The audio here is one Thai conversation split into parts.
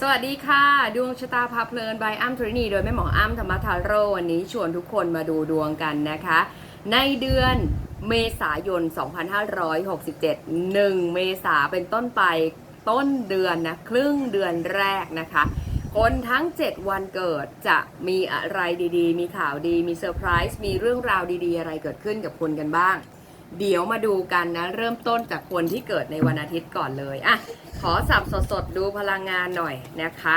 สวัสดีค่ะ ดวงชะตาพาเพลินบายอ้ำทรินีโดยแม่หมออ้ำธรรมทาโรวันนี้ชวนทุกคนมาดูดวงกันนะคะ ในเดือนเมษายน 2567 1 เมษาเป็นต้นไปต้นเดือนนะครึ่งเดือนแรกนะคะ คนทั้ง 7 วันเกิดจะมีอะไรดีๆ มีข่าวดีมีเซอร์ไพรส์มีเรื่องราวดีๆ อะไรเกิดขึ้นกับคุณกันบ้าง เดี๋ยวมาดูกันนะ เริ่มต้นจากคนที่เกิดในวันอาทิตย์ก่อนเลยอะขอสับสดๆดูพลังงานหน่อยนะคะ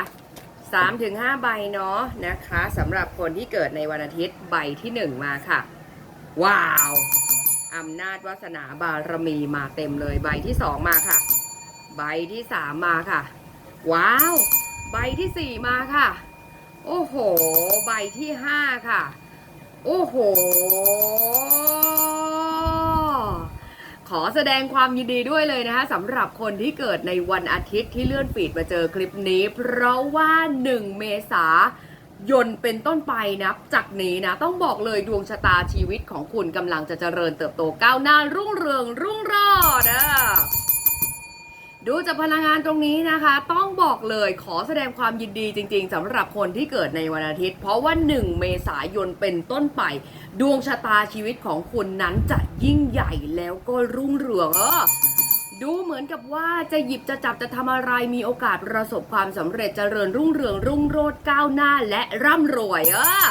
3-5ใบเนาะนะคะสำหรับคนที่เกิดในวันอาทิตย์ใบที่ 1 มาค่ะ ว้าวอำนาจวาสนาบารมีมาเต็มเลยใบที่ 2 มาค่ะ ใบที่ 3 มาค่ะ ว้าว ใบที่ 4 มาค่ะ โอ้โห ใบที่ 5 ค่ะ โอ้โห ขอแสดงความยินดีด้วยเลยนะคะสำหรับคนที่เกิดในวันอาทิตย์ที่เลื่อนฟีดมาเจอคลิปนี้ เพราะว่า 1 เมษายนเป็นต้นไปนะจากนี้นะ ต้องบอกเลยดวงชะตาชีวิตของคุณกำลังจะเจริญเติบโตก้าวหน้ารุ่งเรืองรุ่ง จากพลังงานตรงนี้นะคะ ต้องบอกเลยขอแสดงความยินดีจริง ๆสำหรับคนที่เกิดในวันอาทิตย์ เพราะว่า 1 เมษายนเป็นต้นไป ดวงชะตาชีวิตของคุณนั้นจะยิ่งใหญ่แล้วก็รุ่งเรืองเออดูเหมือนกับว่าจะหยิบจะจับจะทำอะไรมีโอกาสประสบความสำเร็จเจริญรุ่งเรืองรุ่งโรจน์ก้าวหน้าและร่ำรวยเออ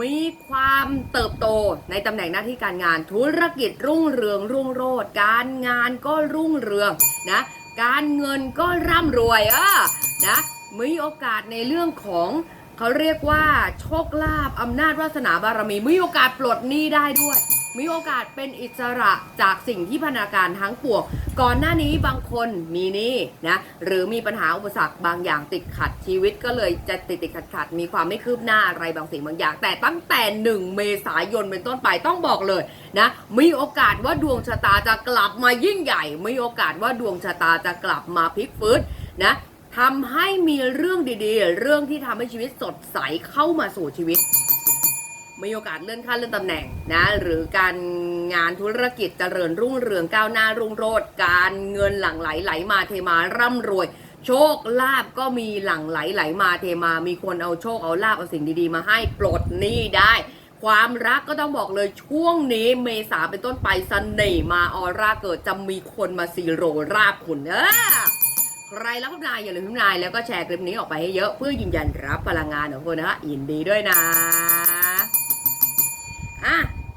มีความเติบโตในตำแหน่งหน้าที่การงานธุรกิจรุ่งเรืองรุ่งโรจน์การงานก็รุ่งเรืองนะ การเงินก็ร่ำรวยเอะนะมีโอกาสในเรื่องของ เขาเรียกว่าโชคลาภอำนาจวาสนาบารมี มีโอกาสปลดหนี้ได้ด้วย มีโอกาสเป็นอิสระจากสิ่งที่พันธการทั้งปวงก่อนหน้านี้บางคนมีหนี้นะหรือมีปัญหาอุปสรรคบางอย่างติดขัดชีวิตก็เลยจะติดติดขัดขัดมีความไม่คืบหน้าอะไรบางสิ่งบางอย่าง แต่ตั้งแต่หนึ่งเมษายนเป็นต้นไปต้องบอกเลยนะมีโอกาสว่าดวงชะตาจะกลับมายิ่งใหญ่ มีโอกาสว่าดวงชะตาจะกลับมาพลิกฟื้นนะ ทำให้มีเรื่องดีๆ เรื่องที่ทำให้ชีวิตสดใสเข้ามาสู่ชีวิต มีโอกาสเลื่อนขั้นเลื่อนตำแหน่งนะ หรือการงานธุรกิจเจริญรุ่งเรืองก้าวหน้ารุ่งโรจน์การเงินหลั่งไหลไหลมาเทมาร่ำรวย โชคลาภก็มีหลั่งไหลไหลมาเทมา มีคนเอาโชคเอาลาภเอาสิ่งดีๆ มาให้ปลดหนี้ได้ ความรักก็ต้องบอกเลยช่วงนี้เมษาเป็นต้นไปเสน่ห์มาออร่าเกิดจะมีคนมาซีโรราบคุณเออ ใครรับพิมพ์นายอย่าลืมพิมพ์นายแล้วก็แชร์คลิปนี้ออกไปให้เยอะเพื่อยืนยันรับพลังงานของคุณนะคะยินดีด้วยนะอะ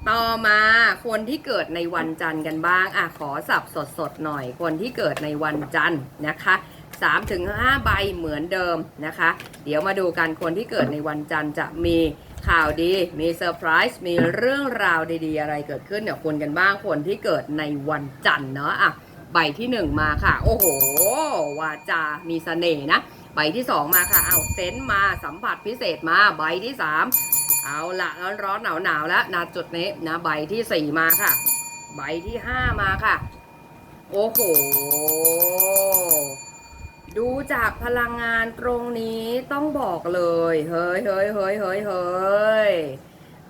ต่อมาคนที่เกิดในวันจันทร์กันบ้างอะขอสับสดๆหน่อย คนที่เกิดในวันจันทร์นะคะ3ถึง5ใบเหมือนเดิมนะคะ เดี๋ยวมาดูกันคนที่เกิดในวันจันทร์จะมีข่าวดี มีเซอร์ไพรส์มีเรื่องราวดีๆ อะไรเกิดขึ้นกับคุณกันบ้างคนที่เกิดในวันจันทร์เนาะอะ ใบที่หนึ่งมาค่ะ โอ้โห วาจา มีเสน่ห์นะ ใบที่สองมาค่ะ เอาเซนต์มาสัมผัสพิเศษมาใบที่สามเอาละร้อนร้อนหนาวหนาวๆแล้วนะจุดนี้นะใบที่สี่มาค่ะ ใบที่ห้ามาค่ะ โอ้โห ดูจากพลังงานตรงนี้ต้องบอกเลย เฮ้ยเฮ้ยเฮ้ยเฮ้ยเฮ้ย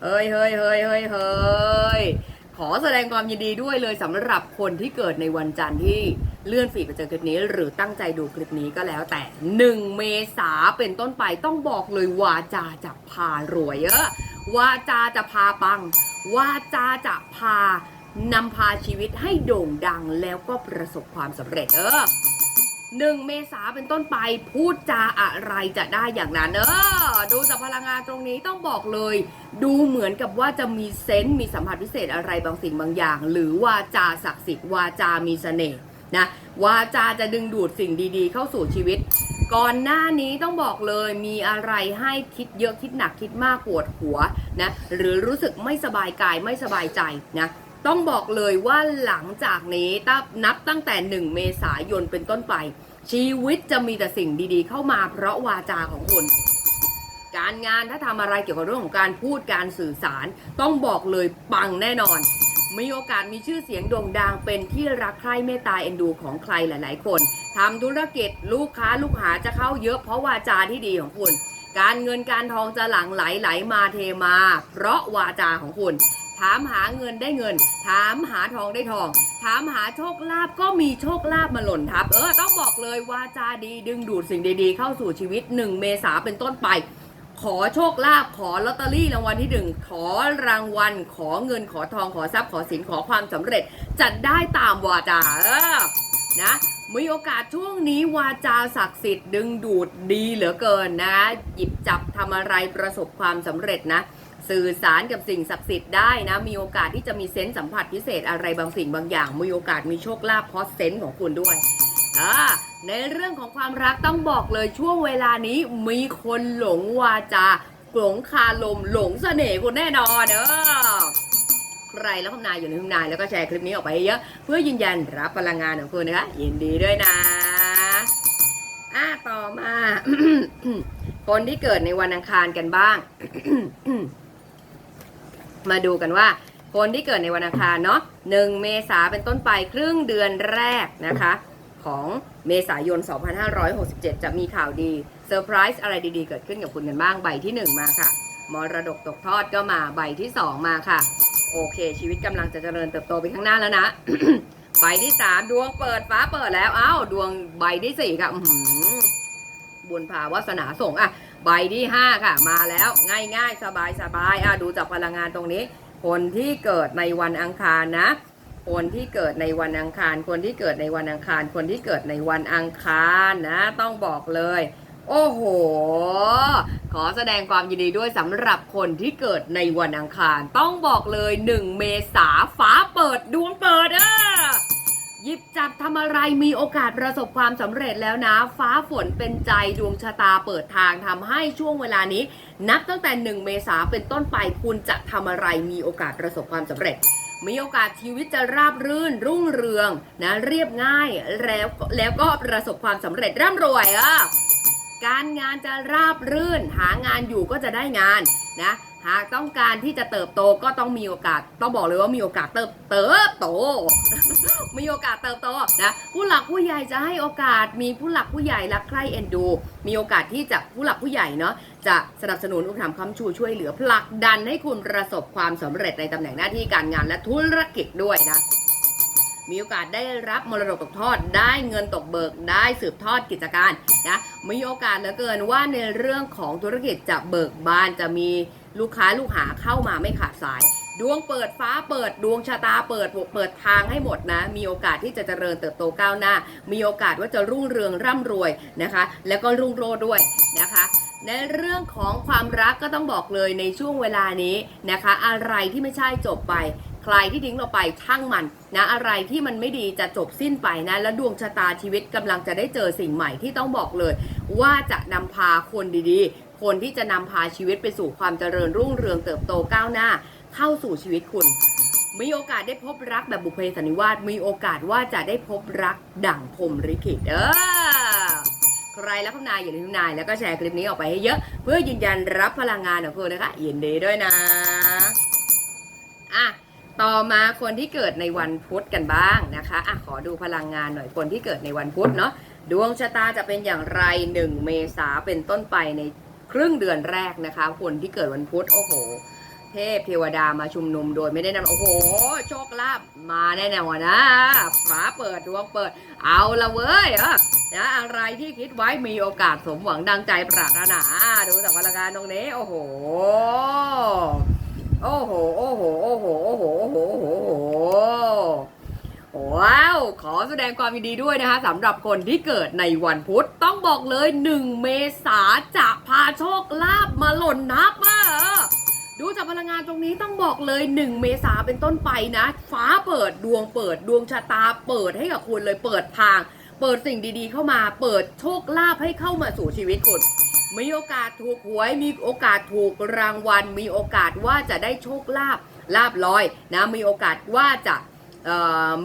เฮ้ยเฮ้ยเฮ้ยเฮ้ย ขอแสดงความยินดีด้วยเลยสำหรับคนที่เกิดในวันจันทร์ที่เลื่อนฝีดมาเจอคลิปนี้ หรือตั้งใจดูคลิปนี้ก็แล้วแต่ 1 เมษาเป็นต้นไปต้องบอกเลยวาจาจะพารวยเออวาจาจะพาปัง วาจาจะพานำพาชีวิตให้โด่งดังแล้วก็ประสบความสำเร็จเออ หนึ่งเมษาเป็นต้นไปพูดจาอะไรจะได้อย่างนั้นเออดูจากพลังงานตรงนี้ต้องบอกเลย ดูเหมือนกับว่าจะมีเซนต์มีสัมผัสพิเศษอะไรบางสิ่งบางอย่าง หรือว่าจาศักดิ์สิทธิ์วาจามีเสน่ห์นะวาจาจะดึงดูดสิ่งดีๆ เข้าสู่ชีวิต ก่อนหน้านี้ต้องบอกเลยมีอะไรให้คิดเยอะคิดหนักคิดมากปวดหัวนะหรือรู้สึกไม่สบายกายไม่สบายใจนะ ต้องบอกเลยว่าหลังจากนี้ตั้นับตั้งแต่ 1 เมษายนเป็นต้นไป ชีวิตจะมีแต่สิ่งดีๆ เข้ามาเพราะวาจาของคุณ การงานถ้าทำอะไรเกี่ยวกับเรื่องของการพูดการสื่อสาร ต้องบอกเลยปังแน่นอน มีโอกาสมีชื่อเสียงโด่งดังเป็นที่รักใคร่เมตตาเอ็นดูของใครหลาย ๆ คนทำธุรกิจลูกค้าลูกหาจะเข้าเยอะเพราะวาจาที่ดีของคุณ การเงินการทองจะหลั่งไหลไหลมาเทมา เพราะวาจาของคุณ ถามหาเงินได้เงิน ถามหาทองได้ทอง ถามหาโชคลาภก็มีโชคลาภมาหล่นทับ เออ ต้องบอกเลยวาจาดีดึงดูดสิ่งดีๆ เข้าสู่ชีวิต 1 เมษาเป็นต้นไป ขอโชคลาภขอลอตเตอรี่รางวัลที่หนึ่งขอรางวัล ขอเงินขอทองขอทรัพย์ขอสินขอความสำเร็จ จัดได้ตามวาจาเออนะมีโอกาสช่วงนี้วาจาศักดิ์สิทธิ์ดึงดูดดีเหลือเกินนะ หยิบจับทำอะไรประสบความสำเร็จนะ สื่อสารกับสิ่งศักดิ์สิทธิ์ได้นะ มีโอกาสที่จะมีเซนส์สัมผัสพิเศษอะไรบางสิ่งบางอย่าง มีโอกาสมีโชคลาภเพราะเซนส์ของคุณด้วยอ่าในเรื่องของความรักต้องบอกเลยช่วงเวลานี้มีคนหลงวาจาหลงคาลมหลงเสน่ห์คุณแน่นอนเออใครแล้วคำนายอยู่ในคำนายแล้วก็แชร์คลิปนี้ออกไปเยอะเพื่อยืนยันรับพลังงานของคุณนะคะยินดีด้วยนะอะต่อมา คนที่เกิดในวันอังคารกันบ้าง มาดูกันว่า คนที่เกิดในวันอังคารเนาะ1เมษาเป็นต้นไปครึ่งเดือนแรกนะคะ ของเมษายน 2567 จะมีข่าวดีเซอร์ไพรส์อะไรดีๆ เกิดขึ้นกับคุณกันบ้างใบที่ 1 มาค่ะมรดกตกทอดก็มาใบที่ 2 มาค่ะ โอเค ชีวิตกำลังจะเจริญเติบโตไปข้างหน้าแล้วนะ ใบที่ 3 ดวงเปิดฟ้าเปิดแล้วอ้าวดวงใบที่4ค่ะบุญภาวาสนาส่งอะ ใบที่ 5 ค่ะ มาแล้วง่ายๆ สบายๆอะดูจากพลังงานตรงนี้ คนที่เกิดในวันอังคารนะ คนที่เกิดในวันอังคาร คนที่เกิดในวันอังคาร คนที่เกิดในวันอังคารนะ ต้องบอกเลย โอ้โห ขอแสดงความยินดีด้วยสำหรับคนที่เกิดในวันอังคาร ต้องบอกเลย 1 เมษาฟ้าเปิดดวงเปิดอะ หยิบจับทำอะไรมีโอกาสประสบความสำเร็จแล้วนะ ฟ้าฝนเป็นใจดวงชะตาเปิดทางทำให้ช่วงเวลานี้ นับตั้งแต่ 1 เมษาเป็นต้นไปคุณจะทำอะไรมีโอกาสประสบความสำเร็จ มีโอกาสชีวิตจะราบรื่น รุ่งเรืองนะเรียบง่ายแล้วแล้วก็ประสบความสำเร็จร่ำรวยอะการงานจะราบรื่น หางานอยู่ก็จะได้งานนะ หากต้องการที่จะเติบโตก็ต้องมีโอกาส ต้องบอกเลยว่ามีโอกาสเติบเติบโต มีโอกาสเติบโตนะผู้หลักผู้ใหญ่จะให้โอกาส มีผู้หลักผู้ใหญ่รักใคร่เอ็นดู มีโอกาสที่จะผู้หลักผู้ใหญ่เนาะจะสนับสนุนอุปถัมภ์คำชูช่วยเหลือผลักดันให้คุณประสบความสำเร็จในตำแหน่งหน้าที่การงานและธุรกิจด้วยนะมีโอกาสได้รับมรดกตกทอด ได้เงินตกเบิก ได้สืบทอดกิจการนะ มีโอกาสเหลือเกินว่าในเรื่องของธุรกิจจะเบิกบานจะมี ลูกค้าลูกหาเข้ามาไม่ขาดสาย ดวงเปิดฟ้าเปิดดวงชะตาเปิดเปิดทางให้หมดนะ มีโอกาสที่จะเจริญเติบโตก้าวหน้า มีโอกาสว่าจะรุ่งเรืองร่ำรวยนะคะ แล้วก็รุ่งโรจน์ด้วยนะคะในเรื่องของความรักก็ต้องบอกเลยในช่วงเวลานี้นะคะ อะไรที่ไม่ใช่จบไป ใครที่ทิ้งเราไปช่างมันนะอะไรที่มันไม่ดีจะจบสิ้นไปนะ แล้วดวงชะตาชีวิตกำลังจะได้เจอสิ่งใหม่ที่ต้องบอกเลย ว่าจะนำพาคนดีๆ คนที่จะนำพาชีวิตไปสู่ความเจริญรุ่งเรืองเติบโตก้าวหน้า เข้าสู่ชีวิตคุณ มีโอกาสได้พบรักแบบบุพเพสันนิวาสมีโอกาสว่าจะได้พบรักดั่งพรมลิขิตเออใครแล้วคำนายอย่าลืมคำนาย แล้วก็แชร์คลิปนี้ออกไปให้เยอะ เพื่อยืนยันรับพลังงานของคุณนะคะยินดีด้วยนะอะต่อมาคนที่เกิดในวันพุธกันบ้างนะคะอะขอดูพลังงานหน่อยคนที่เกิดในวันพุธเนาะดวงชะตาจะเป็นอย่างไร 1 เมษาเป็นต้นไปใน ครึ่งเดือนแรกนะคะ คนที่เกิดวันพุธโอ้โห เทพเทวดามาชุมนุมโดยไม่ได้นำโอ้โห โชคลาภมาแน่ๆวะนะฟ้าเปิดดวงเปิด เอาละเว้ยนะอะไรที่คิดไว้มีโอกาสสมหวังดังใจปรารถนาดูจานกพลังงานตรงนี้ โอ้โห โอ้โห โอ้โห โอ้โห โอ้โห โอ้โห โอ้โห โอ้โห ว้าว ขอแสดงความยินดีด้วยนะคะสำหรับคนที่เกิดในวันพุธต้องบอกเลย 1 เมษาจะพาโชคลาภมาหล่นนับอะดูจากพลังงานตรงนี้ต้องบอกเลย 1 เมษาเป็นต้นไปนะ ฟ้าเปิดดวงเปิดดวงชะตาเปิดให้กับคุณเลยเปิดทาง เปิดสิ่งดีๆ เข้ามาเปิดโชคลาภให้เข้ามาสู่ชีวิตคุณมีโอกาสถูกหวยมีโอกาสถูกรางวัล มีโอกาสว่าจะได้โชคลาภลาบลอยนะมีโอกาสว่าจะ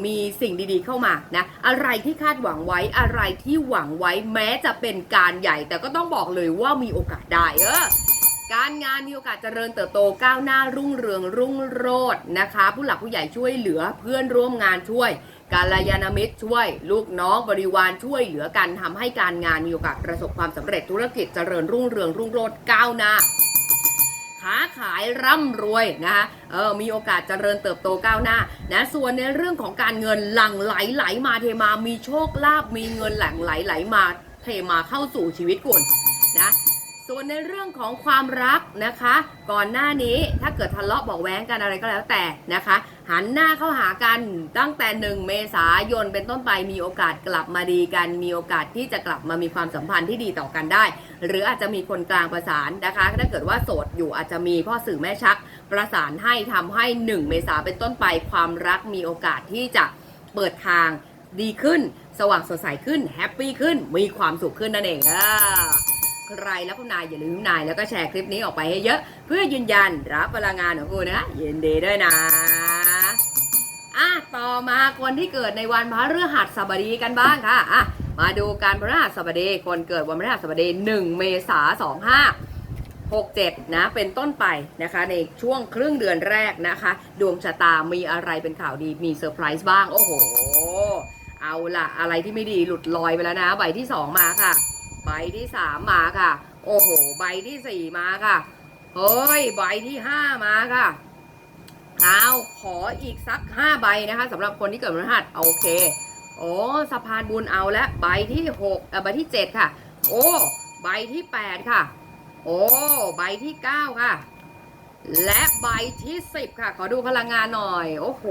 มีสิ่งดีๆเข้ามานะอะไรที่คาดหวังไว้อะไรที่หวังไว้แม้จะเป็นการใหญ่ แต่ก็ต้องบอกเลยว่ามีโอกาสได้เออการงานมีโอกาสเจริญเติบโตก้าวหน้ารุ่งเรืองรุ่งโรจน์นะคะ ผู้หลักผู้ใหญ่ช่วยเหลือเพื่อนร่วมงานช่วยกาลยานามิตรช่วย ลูกน้องบริวารช่วยเหลือกันทำให้การงานมีโอกาสประสบความสำเร็จธุรกิจเจริญรุ่งเรืองรุ่งโรจน์ก้าวหน้า ค้าขายร่ำรวยนะคะเออมีโอกาสเจริญเติบโตก้าวหน้านะส่วนในเรื่องของการเงินหลั่งไหลไหลมาเทมา มีโชคลาภมีเงินหลั่งไหลไหลมาเทมาเข้าสู่ชีวิตคุณนะส่วนในเรื่องของความรักนะคะ ก่อนหน้านี้ถ้าเกิดทะเลาะเบอกแว้งกันอะไรก็แล้วแต่นะคะ หันหน้าเข้าหากันตั้งแต่ 1 เมษายนเป็นต้นไปมีโอกาสกลับมาดีกัน มีโอกาสที่จะกลับมามีความสัมพันธ์ที่ดีต่อกันได้ หรืออาจจะมีคนกลางประสานนะคะ ถ้าเกิดว่าโสดอยู่อาจจะมีพ่อสื่อแม่ชัก ประสานให้ทำให้ 1 เมษาเป็นต้นไปความรักมีโอกาสที่จะเปิดทางดีขึ้น สว่างสดใสขึ้นแฮปปี้ขึ้น มีความสุขขึ้นนั่นเองอ่าใครแล้วคุณนายอย่าลืมนายแล้วก็แชร์คลิปนี้ออกไปให้เยอะ เพื่อยืนยันรับพลังงานของคุณนะยินดีด้วยนะ อะต่อมาคนที่เกิดในวันพฤหัสบดีกันบ้างค่ะอะมาดูการพฤหัสบดีคนเกิดวันพฤหัสบดี1 เมษาสองห้า67 นะ เป็นต้นไปนะคะ ในช่วงครึ่งเดือนแรกนะคะ ดวงชะตามีอะไรเป็นข่าวดีมีเซอร์ไพรส์บ้าง โอ้โห เอาละอะไรที่ไม่ดีหลุดลอยไปแล้วนะ ใบที่ 2 มาค่ะ ใบที่ 3 มาค่ะ โอ้โห ใบที่ 4 มาค่ะ เฮ้ย ใบที่ 5 มาค่ะ เอาขออีกสัก5ใบนะคะสำหรับคนที่เกิดวันพฤหัสโอเคโอ้สะพานบุญเอาแล้วใบที่6เอ่อใบที่7ค่ะ โอ้ใบที่8ค่ะ โอ้ใบที่9ค่ะ และใบที่10ค่ะ ขอดูพลังงานหน่อย โอ้โห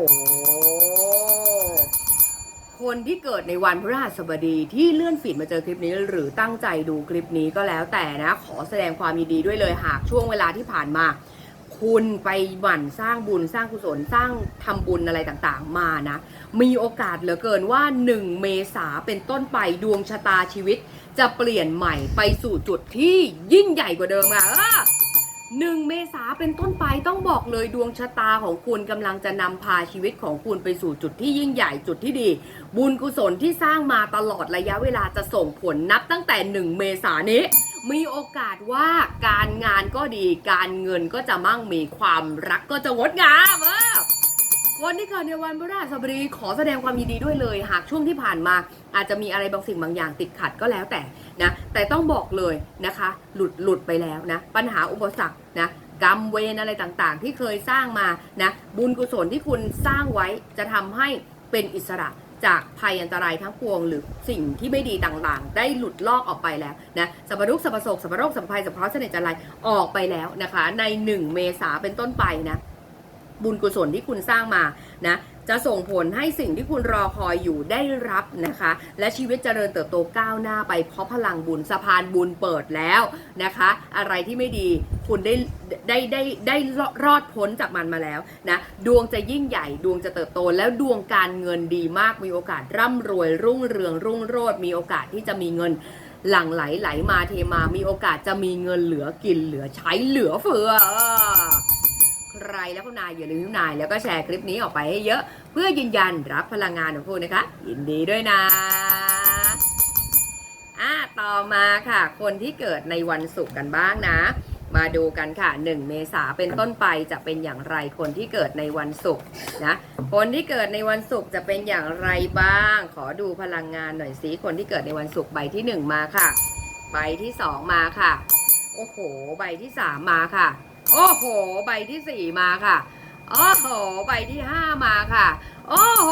คนที่เกิดในวันพฤหัสบดีที่เลื่อนฟีดมาเจอคลิปนี้ หรือตั้งใจดูคลิปนี้ก็แล้วแต่นะ ขอแสดงความยินดีด้วยเลยหากช่วงเวลาที่ผ่านมา คุณไปหมั่นสร้างบุญสร้างกุศลสร้างทำบุญอะไรต่างๆ มานะ มีโอกาสเหลือเกินว่า 1 เมษาเป็นต้นไปดวงชะตาชีวิต จะเปลี่ยนใหม่ไปสู่จุดที่ยิ่งใหญ่กว่าเดิมค่ะ เออหนึ่งเมษาเป็นต้นไปต้องบอกเลยดวงชะตาของคุณกำลังจะนำพาชีวิตของคุณไปสู่จุดที่ยิ่งใหญ่จุดที่ดี บุญกุศลที่สร้างมาตลอดระยะเวลาจะส่งผลนับตั้งแต่ 1 เมษานนี้ มีโอกาสว่าการงานก็ดี การเงินก็จะมั่งมีความรักก็จะงดงามเออคนที่เกิดในวันพฤหัสบดีขอแสดงความยินดีด้วยเลย หากช่วงที่ผ่านมา อาจจะมีอะไรบางสิ่งบางอย่างติดขัดก็แล้วแต่นะแต่ต้องบอกเลยนะคะ หลุดหลุดไปแล้วนะปัญหาอุปสรรคนะกรรมเวรอะไรต่างๆ ที่เคยสร้างมานะบุญกุศลที่คุณสร้างไว้จะทำให้เป็นอิสระจากภัยอันตรายทั้งปวง หรือสิ่งที่ไม่ดีต่างๆ ได้หลุดลอกออกไปแล้วนะสัพพทุกสัพโศกสัพโรคสัพภัยสัพพะเสน่ห์จันไรออกไปแล้วนะคะ ใน 1 เมษาเป็นต้นไปนะบุญกุศลที่คุณสร้างมานะ จะส่งผลให้สิ่งที่คุณรอคอยอยู่ได้รับนะคะ และชีวิตเจริญเติบโตก้าวหน้าไปเพราะพลังบุญสะพานบุญเปิดแล้วนะคะ อะไรที่ไม่ดีคุณได้ได้ได้ได้รอดพ้นจากมันมาแล้วนะดวงจะยิ่งใหญ่ดวงจะเติบโต แล้วดวงการเงินดีมากมีโอกาสร่ำรวยรุ่งเรืองรุ่งโรจน์มีโอกาสที่จะมีเงินหลั่งไหลไหลมาเทมามีโอกาสจะมีเงินเหลือกินเหลือใช้เหลือเฟือ ใครแล้วก็นายอย่าลืมนายแล้วก็แชร์คลิปนี้ออกไปให้เยอะ เพื่อยืนยันรับพลังงานของคุณนะคะ ยินดีด้วยนะอะต่อมาค่ะ คนที่เกิดในวันศุกร์กันบ้างนะ มาดูกันค่ะ 1 เมษาเป็นต้นไปจะเป็นอย่างไรคนที่เกิดในวันศุกร์นะคนที่เกิดในวันศุกร์จะเป็นอย่างไรบ้าง ขอดูพลังงานหน่อยสิคนที่เกิดในวันศุกร์ใบที่ 1 มาค่ะ ใบที่ 2 มาค่ะ โอ้โห ใบที่ 3 มาค่ะ โอ้โห ใบที่สี่มาค่ะ โอ้โห ใบที่ห้ามาค่ะ โอ้โห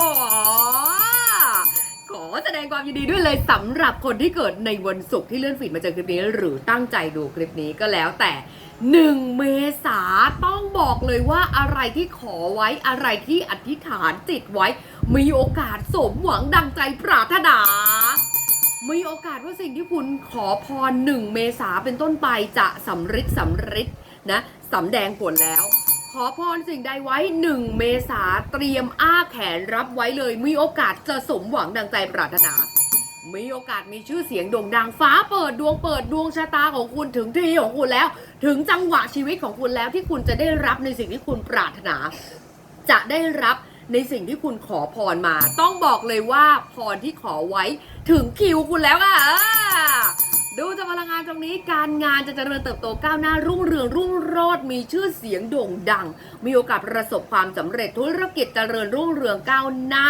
ขอแสดงความยินดีด้วยเลยสำหรับคนที่เกิดในวันศุกร์ที่เลื่อนฟีดมาเจอคลิปนี้ หรือตั้งใจดูคลิปนี้ก็แล้วแต่1เมษาต้องบอกเลยว่าอะไรที่ขอไว้อะไรที่อธิษฐานจิตไว้ มีโอกาสสมหวังดังใจปรารถนา มีโอกาสว่าสิ่งที่คุณขอพร1เมษาเป็นต้นไปจะสำฤทธิ์สำฤทธิ์ นะสำแดงผลแล้ว ขอพรสิ่งใดไว้ 1 เมษาเตรียมอ้าแขนรับไว้เลย มีโอกาสจะสมหวังดังใจปรารถนา มีโอกาสมีชื่อเสียงโด่งดังฟ้าเปิดดวงเปิดดวงชะตาของคุณถึงที่ของคุณแล้ว ถึงจังหวะชีวิตของคุณแล้วที่คุณจะได้รับในสิ่งที่คุณปรารถนา จะได้รับในสิ่งที่คุณขอพรมา ต้องบอกเลยว่าพรที่ขอไว้ถึงคิวคุณแล้วอะ่ะ ดูจากพลังงานตรงนี้การงานจะเจริญเติบโตก้าวหน้ารุ่งเรืองรุ่งโรจน์มีชื่อเสียงโด่งดัง มีโอกาสประสบความสำเร็จธุรกิจเจริญรุ่งเรืองก้าวหน้า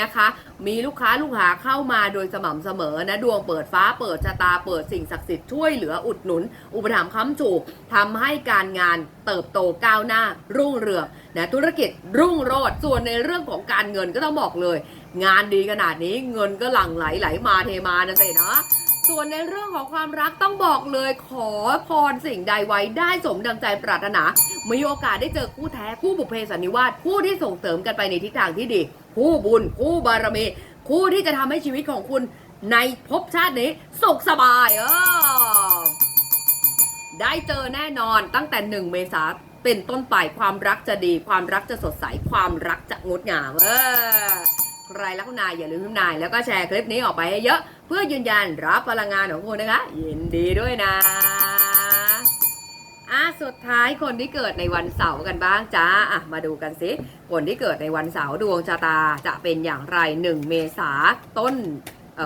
นะคะ มีลูกค้าลูกหาเข้ามาโดยสม่ำเสมอนะดวงเปิดฟ้าเปิดชะตาเปิดสิ่งศักดิ์สิทธิ์ช่วยเหลืออุดหนุน อุปถัมภ์ค้ำจูทำให้การงานเติบโตก้าวหน้ารุ่งเรืองนะธุรกิจรุ่งโรจน์ส่วนในเรื่องของการเงินก็ต้องบอกเลย งานดีขนาดนี้เงินก็หลั่งไหลไหลมาเทมานะสินาะ ส่วนในเรื่องของความรักต้องบอกเลยขอพรสิ่งใดไว้ได้สมดังใจปรารถนามีโอกาสได้เจอคู่แท้คู่บุพเพสันนิวาสคู่ที่ส่งเสริมกันไปในทิศทางที่ดี คู่บุญ คู่บารมี คู่ที่จะทำให้ชีวิตของคุณในภพชาตินี้สุขสบายเออได้เจอแน่นอนตั้งแต่หนึ่งเมษาเป็นต้นไปความรักจะดี ความรักจะสดใส ความรักจะงดงามเออใครรักคุณนายอย่าลืมคุณนายแล้วก็แชร์คลิปนี้ออกไปให้เยอะ พื่อยืนยันรับพลังงานของคุณนะคะ ยินดีด้วยนะอะสุดท้ายคนที่เกิดในวันเสาร์กันบ้างจ้าอะมาดูกันสิคนที่เกิดในวันเสาร์ดวงชะตาจะเป็นอย่างไร 1 เมษาต้น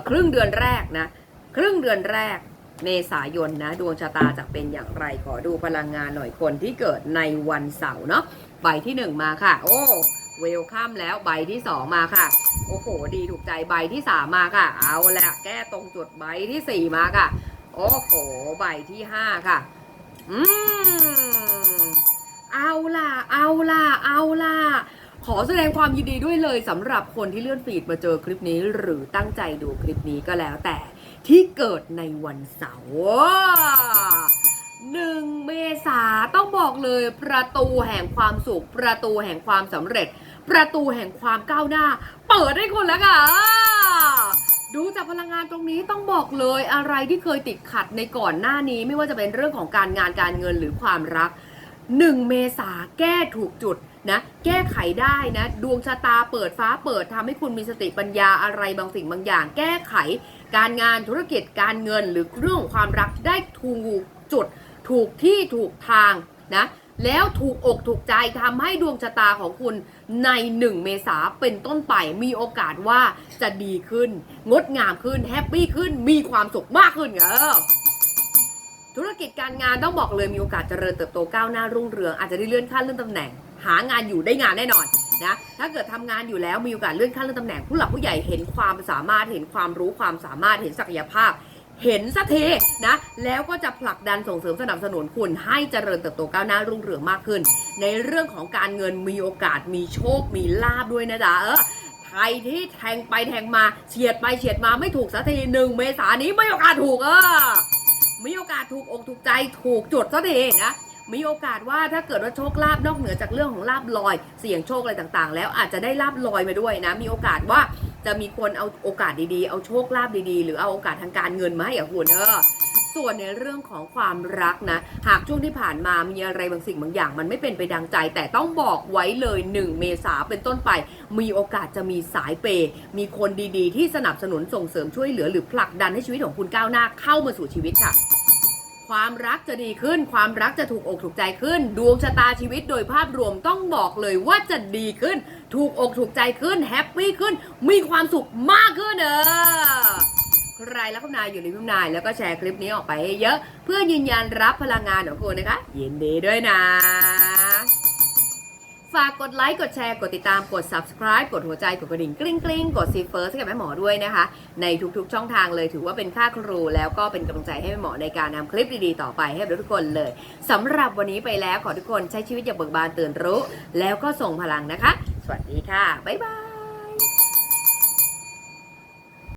ครึ่งเดือนแรกนะครึ่งเดือนแรกเมษายนนะดวงชะตาจะเป็นอย่างไรขอดูพลังงานหน่อยคนที่เกิดในวันเสาร์เนาะใบที่หนึ่งมาค่ะ โอ้ เวลคัมแล้วใบที่สองมาค่ะ โอ้โห ดีถูกใจใบที่สามมาค่ะ เอาละแก้ตรงจุดใบที่สี่มาค่ะ โอ้โห ใบที่ห้าค่ะ อืม เอาล่ะ เอาล่ะ เอาล่ะ ขอแสดงความยินดีด้วยเลยสำหรับคนที่เลื่อนฟีดมาเจอคลิปนี้ หรือตั้งใจดูคลิปนี้ก็แล้วแต่ที่เกิดในวันเสาร์หนึ่งเมษาต้องบอกเลยประตูแห่งความสุข ประตูแห่งความสำเร็จ ประตูแห่งความก้าวหน้า เปิดให้คุณแล้วค่ะ ดูจากพลังงานตรงนี้ต้องบอกเลยอะไรที่เคยติดขัดในก่อนหน้านี้ ไม่ว่าจะเป็นเรื่องของการงานการเงินหรือความรัก 1 เมษาแก้ถูกจุดนะแก้ไขได้นะดวงชะตาเปิดฟ้าเปิดทำให้คุณมีสติปัญญาอะไรบางสิ่งบางอย่าง แก้ไข การงานธุรกิจการเงินหรือเรื่องของความรักได้ถูกจุด ถูกที่ถูกทางนะ แล้วถูกอกถูกใจทำให้ดวงชะตาของคุณใน 1 เมษาเป็นต้นไปมีโอกาสว่าจะดีขึ้น งดงามขึ้น แฮปปี้ขึ้นมีความสุขมากขึ้นเออธุรกิจการงานต้องบอกเลยมีโอกาสเจริญเติบโตก้าวหน้ารุ่งเรืองอาจจะได้เลื่อนขั้นเลื่อนตำแหน่ง หางานอยู่ได้งานแน่นอนนะถ้าเกิดทำงานอยู่แล้วมีโอกาสเลื่อนขั้นเลื่อนตำแหน่งผู้หลักผู้ใหญ่เห็นความสามารถเห็นความรู้ความสามารถเห็นศักยภาพ เห็นสักทีนะ แล้วก็จะผลักดันส่งเสริมสนับสนุนคุณให้เจริญเติบโตก้าวหน้ารุ่งเรืองมากขึ้น ในเรื่องของการเงินมีโอกาสมีโชค มีลาบด้วยนะจ๊ะเออใครที่แทงไปแทงมาเฉียดไปเฉียดมาไม่ถูกสักทีหนึ่งเมษายนนี้ไม่โอกาสถูกเออมีโอกาสถูกอกถูกใจถูกจุดซะทีนะมีโอกาสว่าถ้าเกิดว่าโชคลาภนอกเหนือจากเรื่องของลาบลอย เสี่ยงโชคอะไรต่างๆ แล้วอาจจะได้ลาบลอยมาด้วยนะ มีโอกาสว่า จะมีคนเอาโอกาสดีๆ เอาโชคลาภดีๆ หรือเอาโอกาสทางการเงินมาให้กับคุณเออส่วนในเรื่องของความรักนะ หากช่วงที่ผ่านมามีอะไรบางสิ่งบางอย่าง มันไม่เป็นไปดังใจ แต่ต้องบอกไว้เลย 1 เมษาเป็นต้นไป มีโอกาสจะมีสายเปย์มีคนดีๆ ที่สนับสนุนส่งเสริมช่วยเหลือหรือผลักดันให้ชีวิตของคุณก้าวหน้าเข้ามาสู่ชีวิตค่ะ ความรักจะดีขึ้น ความรักจะถูกอกถูกใจขึ้น ดวงชะตาชีวิตโดยภาพรวมต้องบอกเลยว่าจะดีขึ้น ถูกอกถูกใจขึ้น แฮปปี้ขึ้น มีความสุขมากขึ้นเออใครรักคุณนายอยู่ในคุณนายแล้วก็แชร์คลิปนี้ออกไปให้เยอะ เพื่อยืนยันรับพลังงานของคุณนะคะ ยินดีด้วยนะ ฝากกดไลค์ กดแชร์ กดติดตาม กด subscribe กดหัวใจ กดกระดิ่งกริ๊งกริ๊งกดซีเฟิร์สให้กับแม่หมอด้วยนะคะ ในทุกๆช่องทางเลยถือว่าเป็นค่าครู แล้วก็เป็นกำลังใจให้แม่หมอในการนำคลิปดีๆ ต่อไปให้กับทุกคนเลยสำหรับวันนี้ไปแล้วขอทุกคนใช้ชีวิตอย่างเบิกบานตื่นรู้ แล้วก็ส่งพลังนะคะ สวัสดีค่ะ บ๊ายบาย